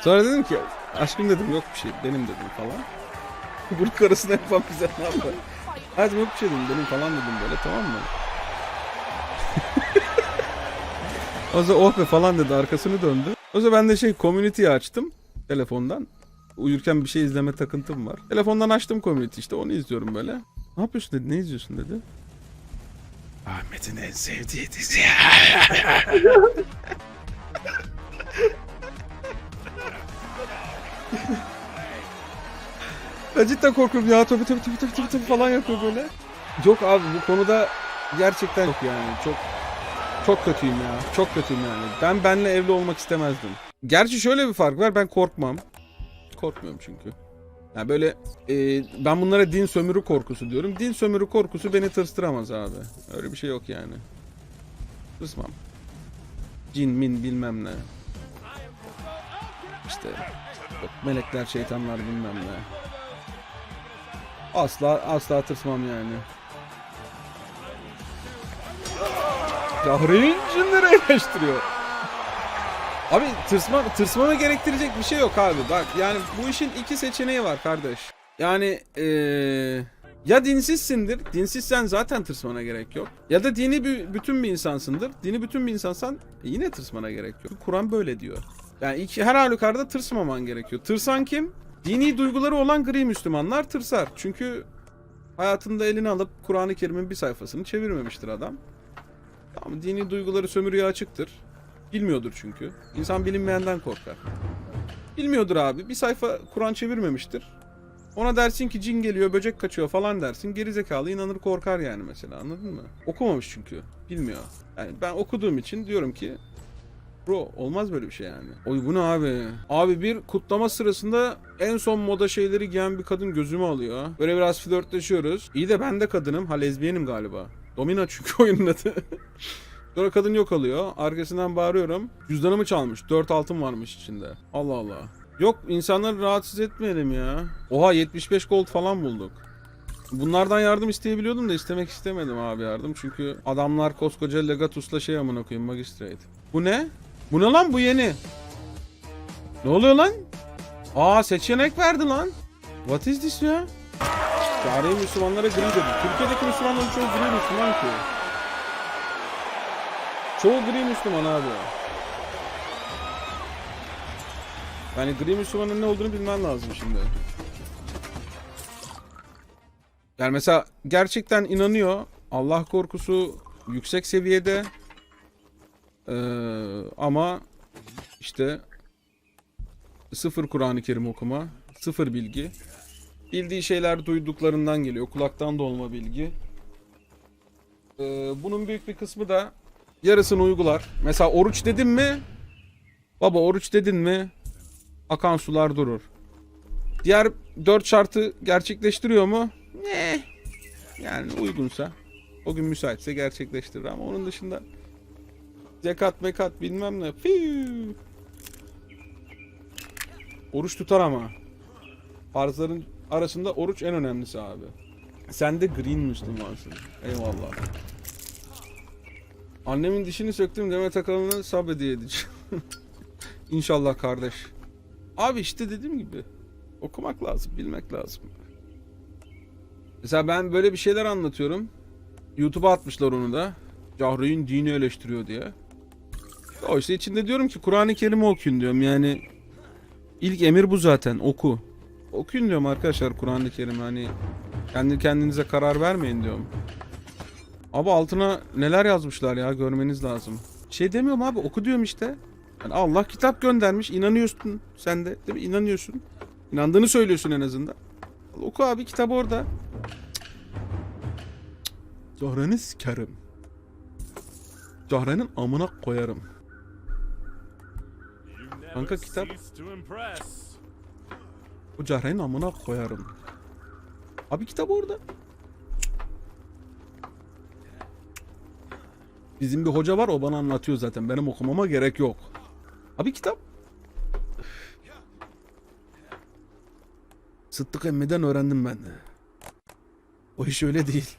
Sonra dedim ki aşkım dedim yok bir şey benim dedim falan. Bunun karısına yapan bize ne yapar? Hadi yok bir şey dedim benim falan dedim böyle tamam mı? o zaman oh be falan dedi arkasını döndü. O zaman ben de şey community'yi açtım telefondan. Uyurken bir şey izleme takıntım var. Telefondan açtım community işte onu izliyorum böyle. Ne yapıyorsun dedi ne izliyorsun dedi. Ahmet'in en sevdiği dizi. Ben cidden korkuyorum ya tabii tabii tabii tabii tabii, tabii falan yapıyor böyle. Yok abi bu konuda gerçekten yok yani çok çok kötüyüm ya çok kötüyüm yani. Ben benle evli olmak istemezdim. Gerçi şöyle bir fark var ben korkmam. Korkmuyorum çünkü. Yani böyle e, ben bunlara din sömürü korkusu diyorum. Din sömürü korkusu beni tırstıramaz abi. Öyle bir şey yok yani. Tırsmam. Cin min bilmem ne. İşte melekler şeytanlar bilmem ne. Asla asla tırsmam yani. Cinleri eleştiriyor. Abi tırsma, tırsmamı gerektirecek bir şey yok abi. Bak yani bu işin iki seçeneği var kardeş. Yani eee, ya dinsizsindir. Dinsizsen zaten tırsmana gerek yok. Ya da dini bir, bütün bir insansındır. Dini bütün bir insansan e, yine tırsmana gerek yok. Kur'an böyle diyor. Yani iki, her halükarda tırsmaman gerekiyor. Tırsan kim? Dini duyguları olan gri Müslümanlar tırsar. Çünkü hayatında elini alıp Kur'an-ı Kerim'in bir sayfasını çevirmemiştir adam. Tamam dini duyguları sömürüye açıktır. Bilmiyordur çünkü. İnsan bilinmeyenden korkar. Bilmiyordur abi. Bir sayfa Kur'an çevirmemiştir. Ona dersin ki cin geliyor, böcek kaçıyor falan dersin. Gerizekalı inanır korkar yani mesela anladın mı? Okumamış çünkü. Bilmiyor. Yani ben okuduğum için diyorum ki Bro olmaz böyle bir şey yani. Oy bu ne abi? Abi bir kutlama sırasında en son moda şeyleri giyen bir kadın gözümü alıyor. Böyle biraz flörtleşiyoruz. İyi de ben de kadınım. Ha lezbiyenim galiba. Domina çünkü oyunun adı. Sonra kadın yok alıyor. Arkasından bağırıyorum. Cüzdanımı çalmış. 4 altın varmış içinde. Allah Allah. Yok insanları rahatsız etmeyelim ya. Oha 75 gold falan bulduk. Bunlardan yardım isteyebiliyordum da istemek istemedim abi yardım. Çünkü adamlar koskoca Legatus'la şey amına koyayım Magistrate. Bu ne? Bu ne lan bu yeni? Ne oluyor lan? Aa seçenek verdi lan. What is this ya? Çare Müslümanlara gri dedi. Türkiye'deki Müslümanların çoğu gri Müslüman ki. Çoğu gri Müslüman abi. Yani gri Müslümanın ne olduğunu bilmen lazım şimdi. Yani mesela gerçekten inanıyor. Allah korkusu yüksek seviyede. Ee, ama işte sıfır Kur'an-ı Kerim okuma, sıfır bilgi. Bildiği şeyler duyduklarından geliyor. Kulaktan dolma bilgi. Ee, bunun büyük bir kısmı da yarısını uygular. Mesela oruç dedim mi? Baba oruç dedin mi? Akan sular durur. Diğer dört şartı gerçekleştiriyor mu? Ne? Yani uygunsa. O gün müsaitse gerçekleştirir ama onun dışında zekat mekat bilmem ne. Fiu. Oruç tutar ama. Farzların arasında oruç en önemlisi abi. Sen de green Müslümansın. Eyvallah. Annemin dişini söktüm Demet Akalın'a sab hediye edeceğim. İnşallah kardeş. Abi işte dediğim gibi. Okumak lazım, bilmek lazım. Mesela ben böyle bir şeyler anlatıyorum. YouTube'a atmışlar onu da. Cahreyn dini eleştiriyor diye. Oysa içinde diyorum ki Kur'an-ı Kerim'i okuyun diyorum. Yani ilk emir bu zaten. Oku. Okuyun diyorum arkadaşlar Kur'an-ı Kerim. Hani kendi kendinize karar vermeyin diyorum. Abi altına neler yazmışlar ya görmeniz lazım. Şey demiyorum abi oku diyorum işte. Yani Allah kitap göndermiş inanıyorsun sen de değil mi? İnanıyorsun. İnandığını söylüyorsun en azından. Oku abi kitap orada. Zahran'ı sikerim. Zahran'ın amına koyarım. Kanka kitap. Bu Cahre'nin amına koyarım. Abi kitap orada. Bizim bir hoca var o bana anlatıyor zaten. Benim okumama gerek yok. Abi kitap. Sıddık Emmi'den öğrendim ben de. O iş öyle değil.